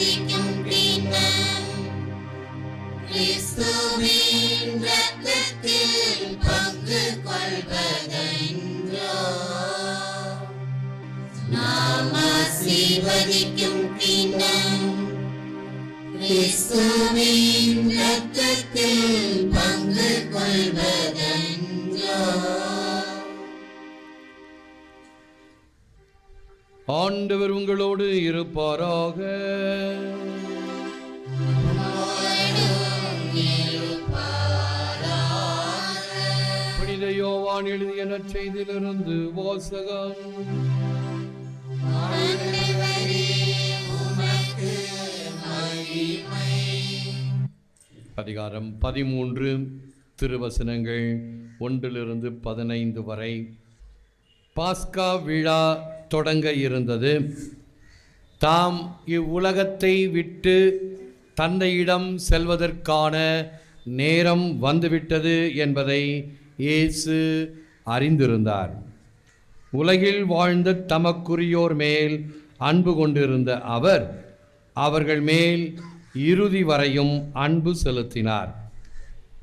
ஆசீர்வதிக்கும் கிண்ணம் கிறிஸ்துவின் ரத்தத்தில் பங்கு கொள்வதென்றோ? நாம் ஆசீர்வதிக்கும் கிறிஸ்துவின் ரத்தத்தில் பங்கு கொள்வதென்றோ? ஆண்டவர் உங்களோடு இருப்பாராக. எழுதிய நற்செய்தியிலிருந்து வாசகம் அதிகாரம் பதிமூன்று திருவசனங்கள் ஒன்றிலிருந்து பதினைந்து வரை. பாஸ்கா விழா தொடங்க இருந்தது. தாம் இவ்வுலகத்தை விட்டு தந்தையிடம் செல்வதற்கான நேரம் வந்துவிட்டது என்பதை இயேசு அறிந்திருந்தார். உலகில் வாழ்ந்த தமக்குரியோர் மேல் அன்பு கொண்டிருந்த அவர் அவர்கள் மேல் இறுதி வரையும் அன்பு செலுத்தினார்.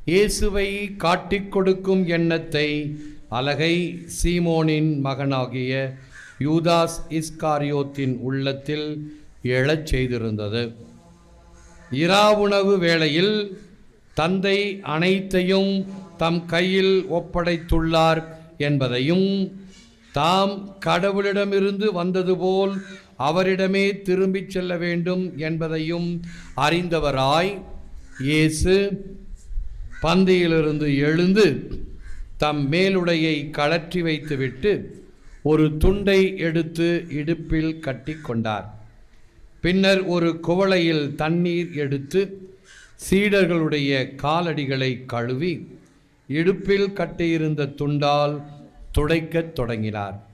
இயேசுவை காட்டிக் கொடுக்கும் எண்ணத்தை அலகை சீமோனின் மகனாகிய யூதாஸ் இஸ்காரியோத்தின் உள்ளத்தில் எழச் செய்திருந்தது. இரா உணவு வேளையில் தந்தை அனைத்தையும் தம் கையில் ஒப்படைத்துள்ளார் என்பதையும் தாம் கடவுளிடமிருந்து வந்தது போல் அவரிடமே திரும்பிச் செல்ல வேண்டும் என்பதையும் அறிந்தவராய் இயேசு பந்தியிலிருந்து எழுந்து தம் மேலுடையை கழற்றி வைத்துவிட்டு ஒரு துண்டை எடுத்து இடுப்பில் கட்டிக்கொண்டார் பின்னர் ஒரு குவளையில் தண்ணீர் எடுத்து சீடர்களுடைய காலடிகளை கழுவி இடுப்பில் கட்டியிருந்த துண்டால் துடைக்கத் தொடங்கினார்.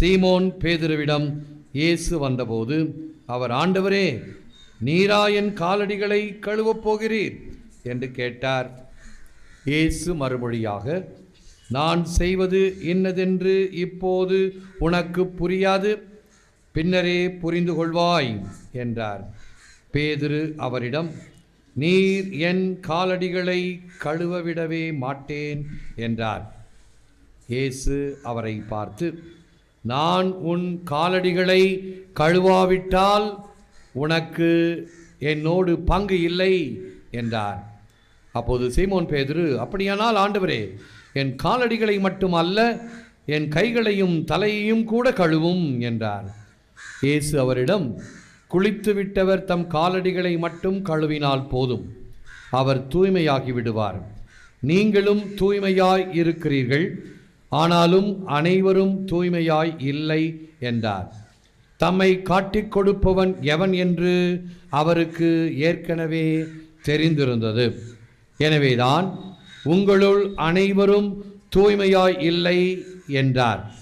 சீமோன் பேதுருவிடம் இயேசு வந்தபோது அவர் ஆண்டவரே நீரா என் காலடிகளை கழுவப் போகிறீர்? என்று கேட்டார். இயேசு மறுமொழியாக நான் செய்வது இன்னதென்று இப்போது உனக்கு புரியாது. பின்னரே புரிந்து கொள்வாய் என்றார். பேதுரு அவரிடம் நீர் என் காலடிகளை கழுவவிடவே மாட்டேன் என்றார். இயேசு அவரை பார்த்து நான் உன் காலடிகளை கழுவாவிட்டால் உனக்கு என்னோடு பங்கு இல்லை என்றார். அப்போது சீமோன் பேதுரு அப்படியானால் ஆண்டவரே என் காலடிகளை மட்டுமல்ல என் கைகளையும் தலையையும் கூட கழுவும் என்றார். இயேசு அவரிடம் குளித்து விட்டவர் தம் காலடிகளை மட்டும் கழுவினால் போதும். அவர் தூய்மையாகி விடுவார். நீங்களும் தூய்மையாய் இருக்கிறீர்கள். ஆனாலும் அனைவரும் தூய்மையாய் இல்லை என்றார். தம்மை காட்டிக் கொடுப்பவன் எவன் என்று அவருக்கு ஏற்கனவே தெரிந்திருந்தது. எனவேதான் உங்களுள் அனைவரும் தூய்மையாய் இல்லை என்றார்.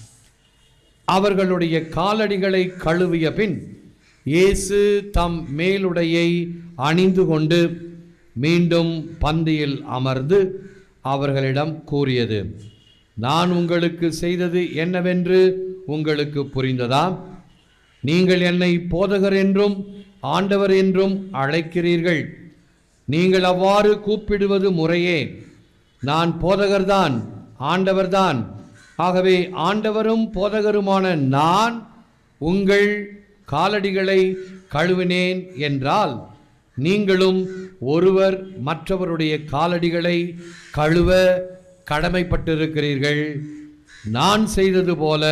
அவர்களுடைய காலடிகளை கழுவிய பின் இயேசு தம் மேலுடையை அணிந்து கொண்டு மீண்டும் பந்தியில் அமர்ந்து அவர்களிடம் கூறியது நான் உங்களுக்கு செய்தது என்னவென்று உங்களுக்கு புரிந்ததா? நீங்கள் என்னை போதகர் என்றும் ஆண்டவர் என்றும் அழைக்கிறீர்கள். நீங்கள் அவ்வாறு கூப்பிடுவது முறையே. நான் போதகர்தான் ஆண்டவர்தான். ஆகவே ஆண்டவரும் போதகருமான நான் உங்கள் காலடிகளை கழுவினேன் என்றால் நீங்களும் ஒருவர் மற்றவருடைய காலடிகளை கழுவ கடமைப்பட்டிருக்கிறீர்கள். நான் செய்தது போல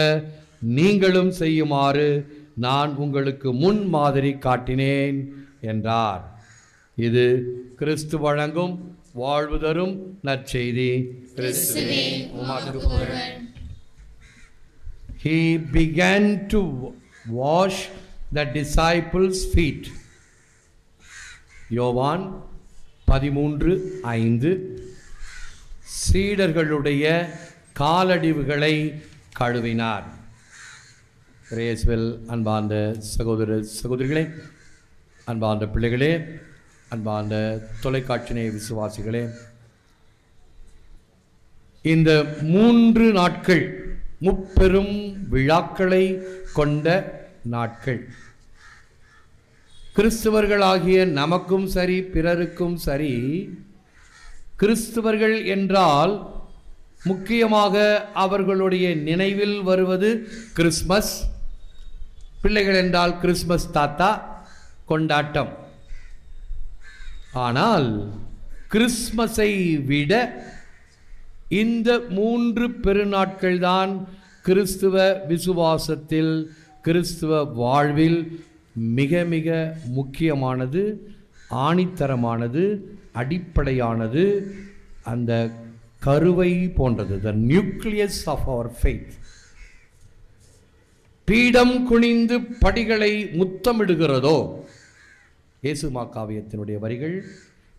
நீங்களும் செய்யுமாறு நான் உங்களுக்கு முன் மாதிரி காட்டினேன் என்றார். இது கிறிஸ்து வழங்கும் வாழ்வு தரும் நற்செய்தி. He began to wash the disciples feet Yovan பதிமூன்று ஐந்து. சீடர்களுடைய காலடிவுகளை கழுவினார். ரேஸ்வெல் அன்பார்ந்த சகோதர சகோதரிகளே அன்பார்ந்த பிள்ளைகளே அன்பார்ந்த தொலைக்காட்சினை விசுவாசிகளே. இந்த மூன்று நாட்கள் முப்பெரும் விழாக்களை கொண்ட நாட்கள். கிறிஸ்துவர்களாகிய நமக்கும் சரி பிறருக்கும் சரி கிறிஸ்துவர்கள் என்றால் முக்கியமாக அவர்களுடைய நினைவில் வருவது கிறிஸ்மஸ் பிள்ளைகள் என்றால் கிறிஸ்மஸ் தாத்தா கொண்டாட்டம். ஆனால் கிறிஸ்மஸை விட இந்த மூன்று பெருநாட்கள் தான் கிறிஸ்துவ விசுவாசத்தில் கிறிஸ்துவ வாழ்வில் மிக மிக முக்கியமானது ஆணித்தரமானது அடிப்படையானது அந்த கருவை போன்றது the nucleus of our faith பீடம் குனிந்து படிகளை முத்தமிடுகிறதோ? இயேசுமா காவியத்தினுடைய வரிகள்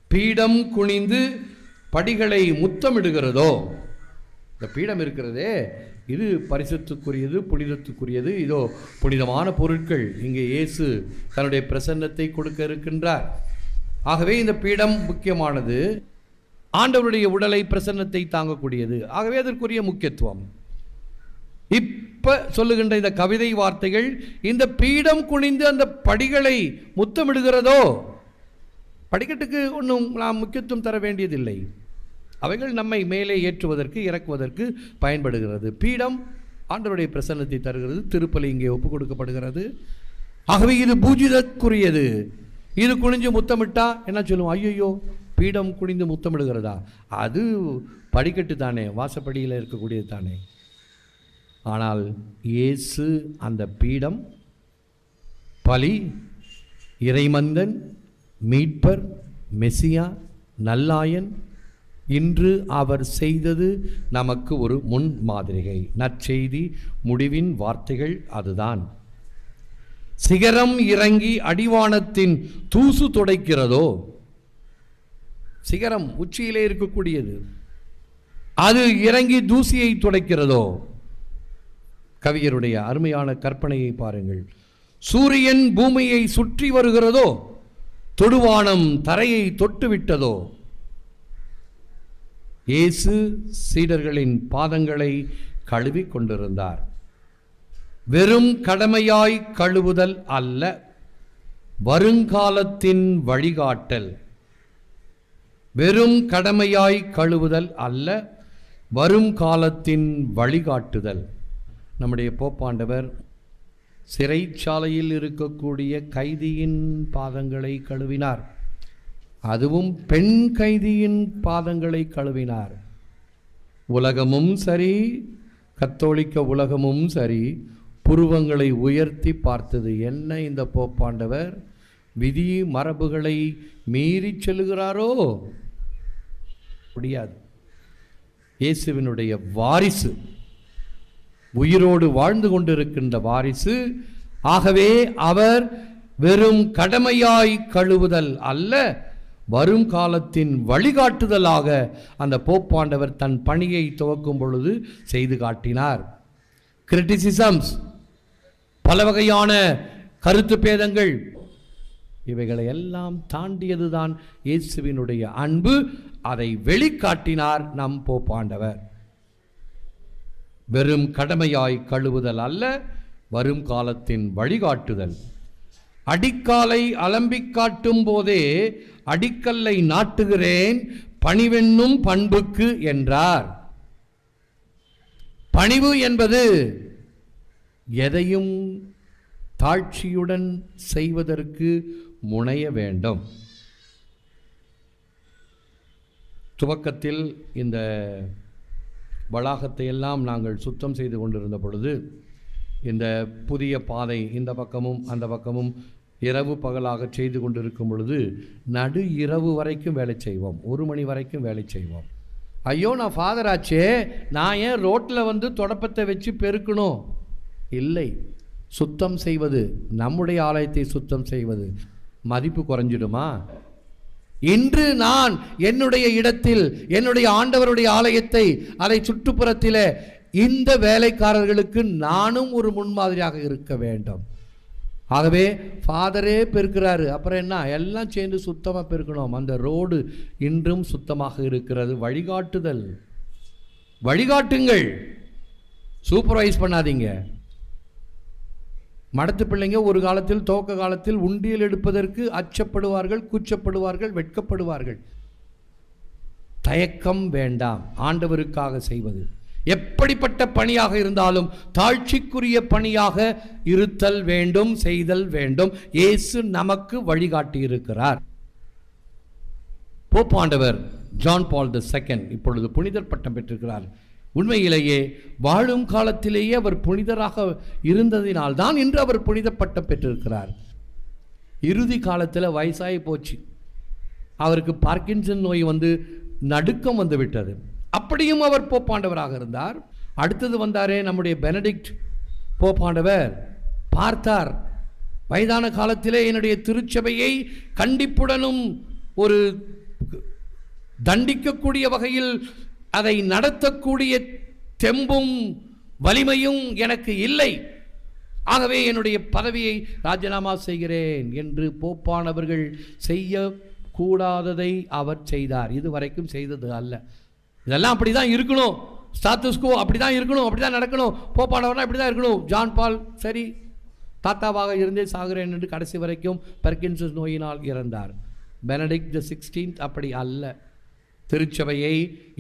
பீடம் குனிந்து படிகளை முத்தமிடுகிறதோ? இந்த பீடம் இருக்கிறதே இது பரிசுத்துக்குரியது புனிதத்துக்குரியது. இதோ புனிதமான பொருட்கள் இங்கே இயேசு தன்னுடைய பிரசன்னத்தை கொடுக்க இருக்கின்றார். ஆகவே இந்த பீடம் முக்கியமானது ஆண்டவருடைய உடலை பிரசன்னத்தை தாங்கக்கூடியது. ஆகவே அதற்குரிய முக்கியத்துவம். இப்போ சொல்லுகின்ற இந்த கவிதை வார்த்தைகள் இந்த பீடம் குனிந்து அந்த படிகளை முத்தமிடுகிறதோ? படிக்கட்டுக்கு ஒன்றும் நாம் முக்கியத்துவம் தர வேண்டியதில்லை. அவைகள் நம்மை மேலே ஏற்றுவதற்கு இறக்குவதற்கு பயன்படுகிறது. பீடம் ஆண்டவருடைய பிரசன்னத்தை தருகிறது. திருப்பலி இங்கே ஒப்புக் கொடுக்கப்படுகிறது. ஆகவே இது பூஜிதற்குரியது. இது குனிஞ்சு முத்தமிட்டா என்ன சொல்லுவோம் ஐயோ பீடம் குனிந்து முத்தமிடுகிறதா? அது படிக்கட்டு தானே வாசப்படியில் இருக்கக்கூடியது தானே. ஆனால் இயேசு அந்த பீடம் பலி இறைமந்தன் மீட்பர் மெசியா நல்லாயன் இன்று அவர் செய்தது நமக்கு ஒரு முன் மாதிரிகை. நற்செய்தி முடிவின் வார்த்தைகள் அதுதான். சிகரம் இறங்கி அடிவானத்தின் தூசு துடைக்கிறதோ? சிகரம் உச்சியிலே இருக்கக்கூடியது. அது இறங்கி தூசியை துடைக்கிறதோ? கவியருடைய அருமையான கற்பனையை பாருங்கள். சூரியன் பூமியை சுற்றி வருகிறதோ? தொடுவானம் தரையை தொட்டுவிட்டதோ? இயேசு சீடர்களின் பாதங்களை கழுவி கொண்டிருந்தார். வெறும் கடமையாய் கழுவுதல் அல்ல வருங்காலத்தின் வழிகாட்டல். வெறும் கடமையாய் கழுவுதல் அல்ல வரும் காலத்தின் வழிகாட்டுதல். நம்முடைய போப்பாண்டவர் சிறைச்சாலையில் இருக்கக்கூடிய கைதியின் பாதங்களை கழுவினார். அதுவும் பெண் கைதியின் பாதங்களை கழுவினார். உலகமும் சரி கத்தோலிக்க உலகமும் சரி புருவங்களை உயர்த்தி பார்த்தது என்ன இந்த போப்பாண்டவர் விதி மரபுகளை மீறி செல்லுகிறாரோ? முடியாது. இயேசுவினுடைய வாரிசு உயிரோடு வாழ்ந்து கொண்டிருக்கின்ற வாரிசு ஆகவே அவர் வெறும் கடமையாய் கழுவுதல் அல்ல வரும் காலத்தின் வழிகாட்டுதலாக அந்த போப்பாண்டவர் தன் பணியை துவக்கும் பொழுது செய்து காட்டினார். கிரிட்டிசிசம்ஸ் பல வகையான கருத்து பேதங்கள் இவைகளை எல்லாம் தாண்டியதுதான் இயேசுவினுடைய அன்பு. அதை வெளிக்காட்டினார் நம் போப்பாண்டவர் வெறும் கடமையாய் கழுவுதல் அல்ல வரும் காலத்தின் வழிகாட்டுதல். அடிக்காலை அலம்பிக் காட்டும் போதே அடிக்கல்லை நாட்டுகிறேன் பணிவென்னும் பண்புக்கு என்றார். பணிவு என்பது எதையும் தாழ்ச்சியுடன் செய்வதற்கு முனைய வேண்டும். துவக்கத்தில் இந்த வளாகத்தை எல்லாம் நாங்கள் சுத்தம் செய்து கொண்டிருந்த பொழுது இந்த புதிய பாதை இந்த பக்கமும் அந்த பக்கமும் இரவு பகலாக செய்து கொண்டிருக்கும் பொழுது நடு இரவு வரைக்கும் வேலை செய்வோம். ஒரு மணி வரைக்கும் வேலை செய்வோம். ஐயோ நான் ஃபாதர் ஆச்சே. நான் ஏன் ரோட்டில் வந்து தொடப்பத்தை வச்சு பெருக்கணும்? இல்லை. சுத்தம் செய்வது நம்முடைய ஆலயத்தை சுத்தம் செய்வது மதிப்பு குறைஞ்சிடுமா? இன்று நான் என்னுடைய இடத்தில் என்னுடைய ஆண்டவருடைய ஆலயத்தை அதை சுற்றுப்புறத்தில் இந்த வேலைக்காரர்களுக்கு நானும் ஒரு முன்மாதிரியாக இருக்க வேண்டும். ஆகவே ஃபாதரே பெருக்கிறாரு. அப்புறம் என்ன? எல்லாம் சேர்ந்து சுத்தமாக பெருக்கணும். அந்த ரோடு இன்றும் சுத்தமாக இருக்கிறது. வழிகாட்டுதல். வழிகாட்டுங்கள். சூப்பர்வைஸ் பண்ணாதீங்க. மடத்து பிள்ளைங்க ஒரு காலத்தில் துவக்க காலத்தில் உண்டியல் எடுப்பதற்கு அச்சப்படுவார்கள் கூச்சப்படுவார்கள் வெட்கப்படுவார்கள். தயக்கம் வேண்டாம். ஆண்டவருக்காக செய்வது. எப்படிப்பட்ட பணியாக இருந்தாலும் தாழ்ச்சிக்குரிய பணியாக இருத்தல் வேண்டும் செய்தல் வேண்டும். இயேசு நமக்கு வழிகாட்டி இருக்கிறார் போப்பாண்டவர் ஜான் பால் த செகண்ட் இப்பொழுது புனிதர் பட்டம் பெற்றிருக்கிறார். உண்மையிலேயே வாழும் காலத்திலேயே அவர் புனிதராக இருந்ததினால்தான் இன்று அவர் புனித பட்டம் பெற்றிருக்கிறார். இறுதி காலத்தில் வயசாகி போச்சு. அவருக்கு பார்க்கின்சன் நோய் வந்து நடுக்கம் வந்து விட்டது. அப்படியும் அவர் போப்பாண்டவராக இருந்தார். அடுத்தது வந்தாரே நம்முடைய பெனடிக்ட் போப்பாண்டவர். பார்த்தார் வயதான காலத்திலே என்னுடைய திருச்சபையை கண்டிப்புடனும் ஒரு தண்டிக்கக்கூடிய வகையில் அதை நடத்தக்கூடிய தெம்பும் வலிமையும் எனக்கு இல்லை. ஆகவே என்னுடைய பதவியை ராஜினாமா செய்கிறேன் என்று போப்பானவர்கள் செய்யக்கூடாததை அவர் செய்தார். இதுவரைக்கும் செய்தது அல்ல. இதெல்லாம் அப்படி தான் இருக்கணும். ஸ்டாத்துஸ்கோ அப்படி தான் இருக்கணும் அப்படி தான் நடக்கணும். போப்பானவர்னா இப்படி தான் இருக்கணும். ஜான் பால் சரி தாத்தாவாக இருந்தே சாகிறேன் என்று கடைசி வரைக்கும் பெர்கின்சஸ் நோயினால் இறந்தார். பெனடிக் த சிக்ஸ்டீன்த் அப்படி அல்ல. திருச்சபையை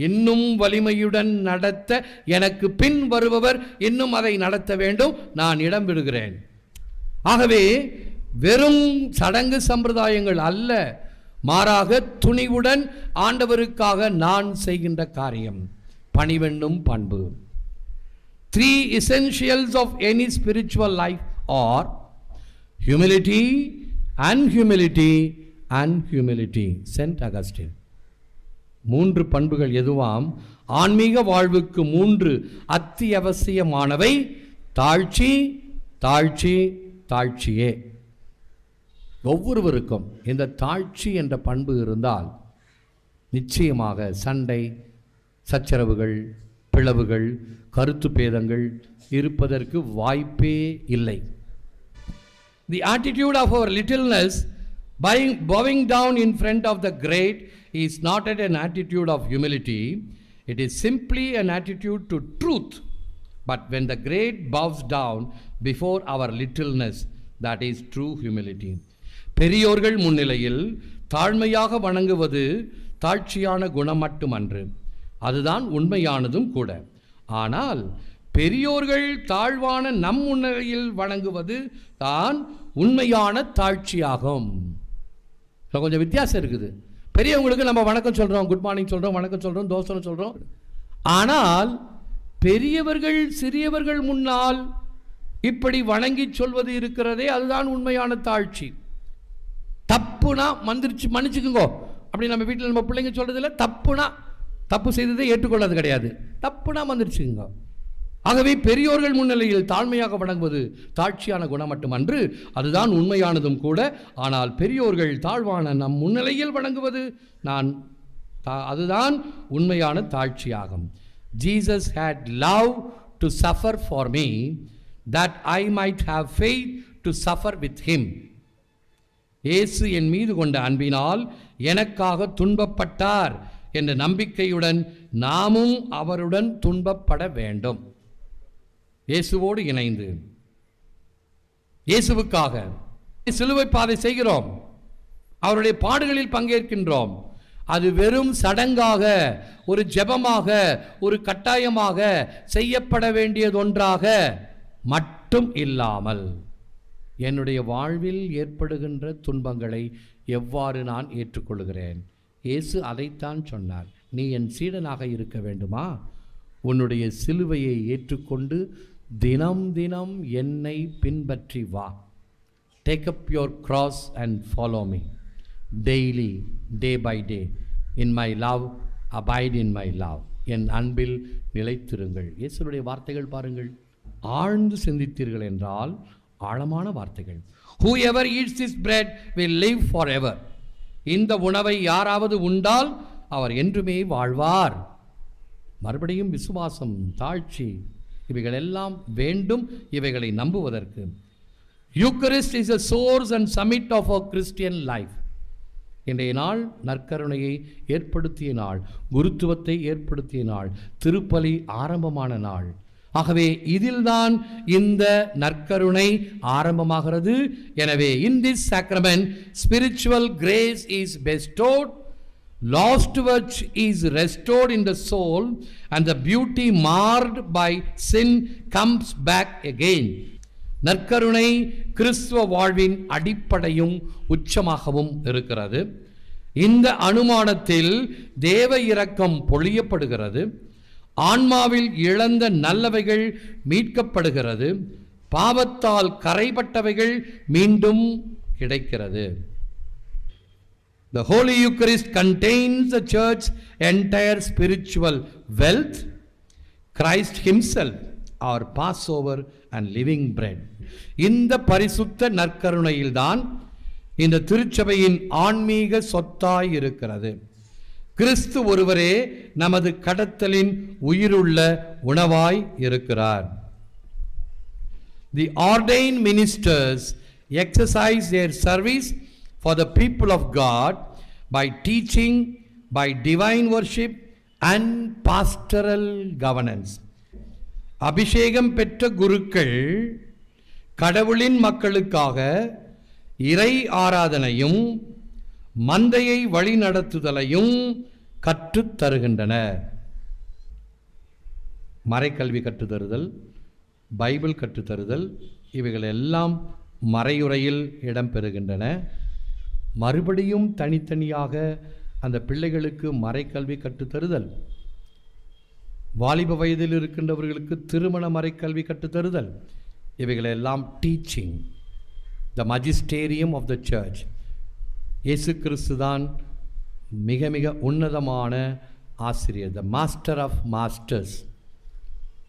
இன்னும் வலிமையுடன் நடத்த எனக்கு பின் வருபவர் இன்னும் அதை நடத்த வேண்டும். நான் இடம் விடுகிறேன். ஆகவே வெறும் சடங்கு சம்பிரதாயங்கள் அல்ல. மாறாக துணிவுடன் ஆண்டவருக்காக நான் செய்கின்ற காரியம். பணிவெண்ணும் பண்பு. Three essentials of any spiritual life are humility and humility and humility Saint Augustine மூன்று பண்புகள் எதுவாம்? ஆன்மீக வாழ்வுக்கு மூன்று அத்தியாவசியமானவை. தாழ்ச்சி தாழ்ச்சி தாழ்ச்சியே. ஒவ்வொருவருக்கும் இந்த தாழ்ச்சி என்ற பண்பு இருந்தால் நிச்சயமாக சண்டை சச்சரவுகள் பிளவுகள் கருத்து பேதங்கள் இருப்பதற்கு வாய்ப்பே இல்லை the attitude of our littleness bowing bowing down in front of the great is not at an attitude of humility it is simply an attitude to truth but when the great bows down before our littleness that is true humility பெரியோர்கள் முன்னிலையில் தாழ்மையாக வணங்குவது தாழ்ச்சியான குணம் மட்டுமன்று அதுதான் உண்மையானதும் கூட. ஆனால் பெரியோர்கள் தாழ்வான நம் முன்னிலையில் வணங்குவது தான் உண்மையான தாழ்ச்சியாகும். கொஞ்சம் வித்தியாசம் இருக்குது. பெரியவங்களுக்கு நம்ம வணக்கம் சொல்கிறோம் குட் மார்னிங் சொல்கிறோம் வணக்கம் சொல்கிறோம் தோசனை சொல்கிறோம் ஆனால் பெரியவர்கள் சிறியவர்கள் முன்னால் இப்படி வணங்கி சொல்வது இருக்கிறதே அதுதான் உண்மையான தாழ்ச்சி. தப்புனா மந்திரிச்சு மன்னிச்சுக்குங்கோ. அப்படி நம்ம வீட்டில் நம்ம பிள்ளைங்க சொல்கிறதில்ல தப்புனா தப்பு செய்ததை ஏற்றுக்கொள்ளது கிடையாது. தப்புனா மந்திரிச்சுக்குங்க ஆகவே பெரியோர்கள் முன்னிலையில் தாழ்மையாக வணங்குவது தாழ்ச்சியான குணம் மட்டுமன்று அதுதான் உண்மையானதும் கூட. ஆனால் பெரியோர்கள் தாழ்வான நம் முன்னிலையில் வணங்குவது நான் தா- அதுதான் உண்மையான தாழ்ச்சியாகும். Jesus had love to suffer for me that I might have faith to suffer with him Yesu என் மீது கொண்ட அன்பினால் எனக்காக துன்பப்பட்டார் என்ற நம்பிக்கையுடன் நாமும் அவருடன் துன்பப்பட வேண்டும். இயேசுவோடு இணைந்து. இயேசுவுக்காக சிலுவை பாதை செய்கிறோம். அவருடைய பாடுகளில் பங்கேற்கின்றோம். அது வெறும் சடங்காக ஒரு ஜெபமாக ஒரு கட்டாயமாக செய்யப்பட வேண்டியதொன்றாக மட்டும் இல்லாமல் என்னுடைய வாழ்வில் ஏற்படுகின்ற துன்பங்களை எவ்வாறு நான் ஏற்றுக்கொள்கிறேன்? இயேசு அதைத்தான் சொன்னார். நீ என் சீடனாக இருக்க வேண்டுமா? உன்னுடைய சிலுவையை ஏற்றுக்கொண்டு தினம் தினம் என்னை பின்பற்றி வா. Take up your cross and follow me daily day by day in my love abide in my love என் அன்பில் நிலைத்திருங்கள். இயேசுடைய வார்த்தைகள் பாருங்கள். ஆழ்ந்து சிந்தித்தீர்கள் என்றால் ஆழமான வார்த்தைகள். Whoever eats this bread will live forever இந்த உணவை யாராவது உண்டால் அவர் என்றுமே வாழ்வார். மறுபடியும் விசுவாசம் தாழ்ச்சி இவைகள் எல்லாம் வேண்டும் இவைகளை நம்புவதற்கு. Eucharist is a source and summit of a Christian life இன்றைய நாள் நற்கருணையை ஏற்படுத்திய நாள் குருத்துவத்தை ஏற்படுத்திய நாள் திருப்பலி ஆரம்பமான நாள். ஆகவே இதில்தான் இந்த நற்கருணை ஆரம்பமாகிறது எனவே in this sacrament spiritual grace is bestowed lost virtue is restored in the soul and the beauty marred by sin comes back again நற்கருணை கிறிஸ்துவ வாழ்வின் அடிப்படையும் உச்சமாகவும் இருக்கிறது இந்த அனுமானத்தில் தேவ இறக்கம் பொழியப்படுகிறது ஆன்மாவில் இழந்த நல்லவைகள் மீட்கப்படுகிறது பாவத்தால் கரைப்பட்டவைகள் மீண்டும் கிடைக்கிறது the Holy Eucharist contains the church entire spiritual wealth Christ himself our Passover and living bread இந்த பரிசுத்த நற்கருணையில்தான் இந்த திருச்சபையின் ஆன்மீக சொத்தாய் இருக்கிறது கிறிஸ்து ஒருவரே நமது கடத்தலின் உயிருள்ள உணவாய் இருக்கிறார் the ordained ministers exercise their service for the people of God by teaching by divine worship and pastoral governance அபிஷேகம் பெற்ற குருக்கள் கடவுளின் மக்களுக்காக இறை ஆராதனையும் மந்தையை வழிநடத்துதலையும் கற்றுத் தருகின்றன மறைக்கல்வி கற்றுத்தருதல் பைபிள் கற்றுத்தருதல் இவைகள் எல்லாம் மறையுறையில் இடம்பெறுகின்றன. மறுபடியும் தனித்தனியாக அந்த பிள்ளைகளுக்கு மறைக்கல்வி கற்றுத்தருதல் வாலிப வயதில் இருக்கின்றவர்களுக்கு திருமண மறைக்கல்வி கற்றுத்தருதல் இவைகளெல்லாம் teaching the magisterium of the church Yesu Kiristhu தான் மிக மிக உன்னதமான ஆசிரியர் த மாஸ்டர் ஆஃப் மாஸ்டர்ஸ்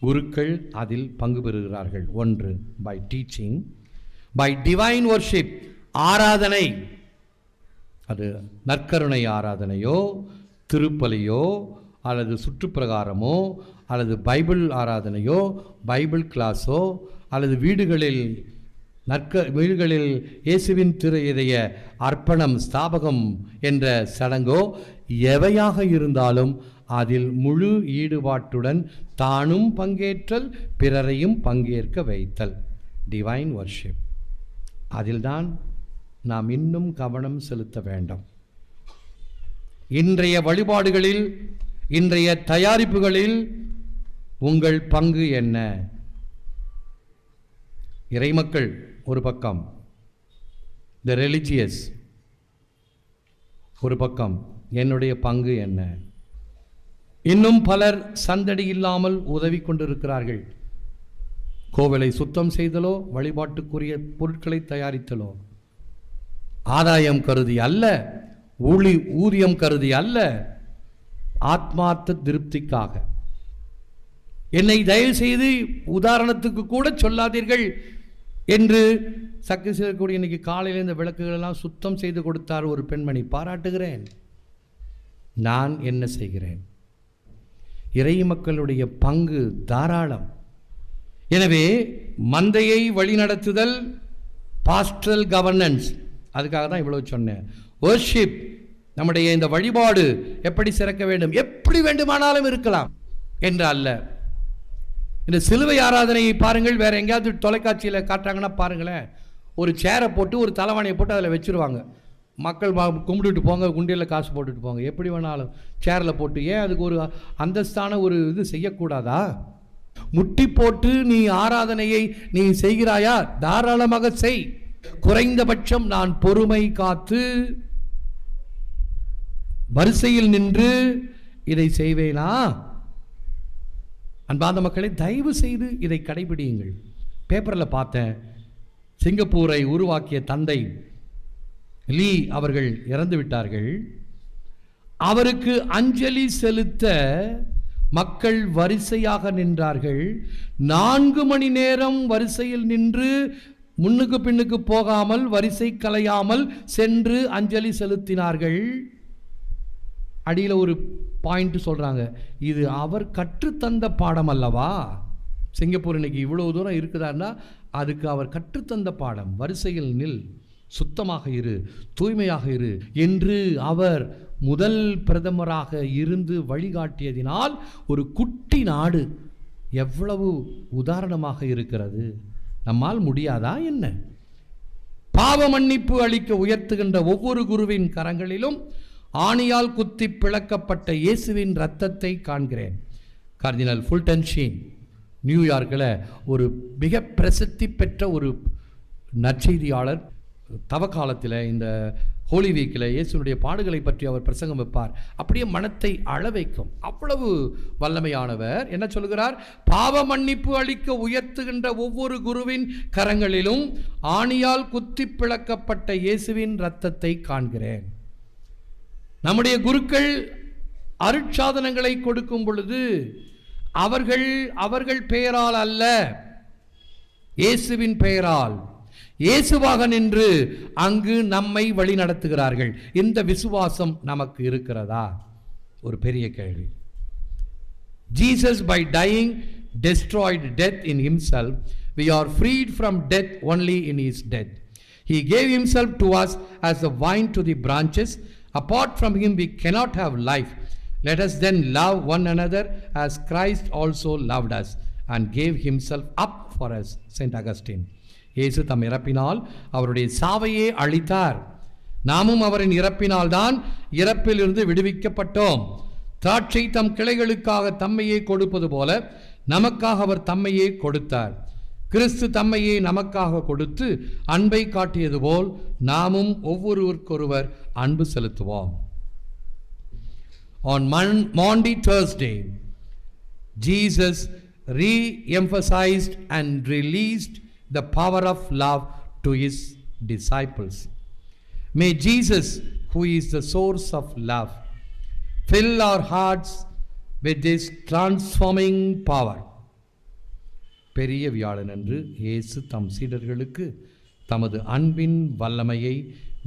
குருக்கள் அதில் பங்கு பெறுகிறார்கள். ஒன்று by teaching by divine worship ஆராதனை. அது நற்கருணை ஆராதனையோ திருப்பலியோ அல்லது சுற்றுப்பிரகாரமோ அல்லது பைபிள் ஆராதனையோ பைபிள் கிளாஸோ அல்லது வீடுகளில் நற்க வீடுகளில் இயேசுவின் திரு இதய அர்ப்பணம் ஸ்தாபகம் என்ற சடங்கோ எவையாக இருந்தாலும் அதில் முழு ஈடுபாட்டுடன் தானும் பங்கேற்றல் பிறரையும் பங்கேற்க வைத்தல். டிவைன் வர்ஷிப் அதில்தான் நாம் இன்னும் கவனம் செலுத்த வேண்டும். இன்றைய வழிபாடுகளில் இன்றைய தயாரிப்புகளில் உங்கள் பங்கு என்ன? இறைமக்கள் ஒரு பக்கம். த ரெலிஜியஸ் ஒரு பக்கம். என்னுடைய பங்கு என்ன? இன்னும் பலர் சந்தடி இல்லாமல் உதவி கொண்டிருக்கிறார்கள். கோவிலை சுத்தம் செய்தலோ வழிபாட்டுக்குரிய பொருட்களை தயாரித்தலோ. ஆதாயம் கருதி அல்ல ஊழி ஊதியம் கருதி அல்ல ஆத்மார்த்த திருப்திக்காக. என்னை தயவு செய்து உதாரணத்துக்கு கூட சொல்லாதீர்கள். என்று சக்தி செய்யக்கூடிய இன்னைக்கு காலையில் இந்த விளக்குகளெல்லாம் சுத்தம் செய்து கொடுத்தார் ஒரு பெண்மணி. பாராட்டுகிறேன். நான் என்ன செய்கிறேன்? இறை மக்களுடைய பங்கு தாராளம். எனவே மந்தையை வழிநடத்துதல் பாஸ்டல் கவர்னன்ஸ் அதுக்காக தான் இவ்வளவு சொன்னேன். ஒர்ஷிப் நம்முடைய இந்த வழிபாடு எப்படி சிறக்க வேண்டும்? எப்படி வேண்டுமானாலும் இருக்கலாம். என்று அல்ல. இந்த சிலுவை ஆராதனையை பாருங்கள். வேறு எங்கேயாவது தொலைக்காட்சியில் காட்டுறாங்கன்னா பாருங்களேன். ஒரு சேரை போட்டு ஒரு தலைவாணியை போட்டு அதில் வச்சிருவாங்க. மக்கள் வா- கும்பிட்டுட்டு போங்க குண்டியில் காசு போட்டுட்டு போங்க. எப்படி வேணாலும் சேரில் போட்டு ஏன் அதுக்கு ஒரு அந்தஸ்தான ஒரு இது செய்யக்கூடாதா? முட்டி போட்டு நீ ஆராதனையை நீ செய்கிறாயா? தாராளமாக செய். குறைந்தபட்சம் நான் பொறுமை காத்து வரிசையில் நின்று இதை செய்வேனா? அன்பார்ந்த மக்களை தயவு செய்து இதை கடைபிடியுங்கள். பேப்பரில் பார்த்தேன் சிங்கப்பூரை உருவாக்கிய தந்தை லீ அவர்கள் இறந்து விட்டார்கள். அவருக்கு அஞ்சலி செலுத்த மக்கள் வரிசையாக நின்றார்கள். நான்கு மணி நேரம் வரிசையில் நின்று முன்னுக்கு பின்னுக்கு போகாமல் வரிசை கலையாமல் சென்று அஞ்சலி செலுத்தினார்கள். அடியில் ஒரு பாயிண்ட் சொல்கிறாங்க இது அவர் கற்றுத்தந்த பாடம் அல்லவா சிங்கப்பூர் இன்னைக்கு இவ்வளோ தூரம் இருக்குதான்னா அதுக்கு அவர் கற்றுத்தந்த பாடம். வரிசையில் நில். சுத்தமாக இரு. தூய்மையாக இரு. என்று அவர் முதல் பிரதமராக இருந்து வழிகாட்டியதினால் ஒரு குட்டி நாடு எவ்வளவு உதாரணமாக இருக்கிறது. நம்மால் முடியாதா என்ன? பாவ மன்னிப்பு அளிக்க உயர்த்துகின்ற ஒவ்வொரு குருவின் கரங்களிலும் ஆணியால் குத்தி பிளக்கப்பட்ட இயேசுவின் ரத்தத்தை காண்கிறேன். கார்டினல் ஃபுல்டன் ஷீன் நியூயார்க்கில் ஒரு மிக பிரசித்தி பெற்ற ஒரு நற்செய்தியாளர் தவ காலத்தில் இந்த ஹோலி வீக்கில் இயேசுனுடைய பாடுகளை பற்றி அவர் பிரசங்கம் வைப்பார். அப்படியே மனத்தை அள வைக்கும். அவ்வளவு வல்லமையானவர். என்ன சொல்கிறார்? பாவ மன்னிப்பு அளிக்க உயர்த்துகின்ற ஒவ்வொரு குருவின் கரங்களிலும் ஆணியால் குத்தி பிளக்கப்பட்ட இயேசுவின் ரத்தத்தை காண்கிறேன். நம்முடைய குருக்கள் அருட்சாதனங்களை கொடுக்கும் பொழுது அவர்கள் அவர்கள் பெயரால் அல்ல இயேசுவின் பெயரால் இயேசுவாக நின்று அங்கு நம்மை வழி நடத்துகிறார்கள் இந்த விசுவாசம் நமக்கு இருக்கிறதா ஒரு பெரிய கேள்வி Jesus by dying destroyed death in himself we are freed from death only in his death he gave himself to us as a vine to the branches Apart from him, we cannot have life. Let us then love one another as Christ also loved us and gave himself up for us. St. Augustine. இயேசு தம் இறப்பினால் அவருடைய சாவையே அளித்தார் நாமும் அவரின் இறப்பினால்தான் இறப்பிலிருந்து விடுவிக்கப்பட்டோம் திராட்சை தம் கிளைகளுக்காக தம்மையே கொடுப்பது போல நமக்காக அவர் தம்மையே கொடுத்தார் கிறிஸ்து தம்மையே நமக்காக கொடுத்து அன்பை காட்டியது போல் நாமும் ஒவ்வொருவருக்கொருவர் அன்பு செலுத்துவோம் on Mann Maundy Thursday Jesus reemphasised and released the power of love to his disciples. May Jesus who is the source of love fill our hearts with this transforming power பெரிய வியாழனன்று இயேசு தம் சீடர்களுக்கு தமது அன்பின் வல்லமையை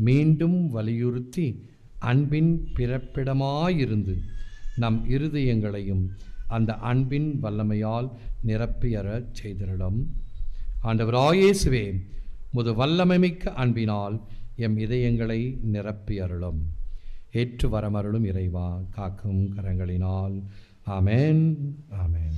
மீண்டும் வலியுறுத்தி அன்பின் பிறப்பிடமாயிருந்து நம் இருதயங்களையும் அந்த அன்பின் வல்லமையால் நிரப்பியறச் செய்திருடும் ஆண்டவராயேசுவே முது வல்லமைமிக்க அன்பினால் எம் இதயங்களை நிரப்பியருளும். ஏற்று வரமருளும் இறைவா காக்கும் கரங்களினால். ஆமேன் ஆமேன்.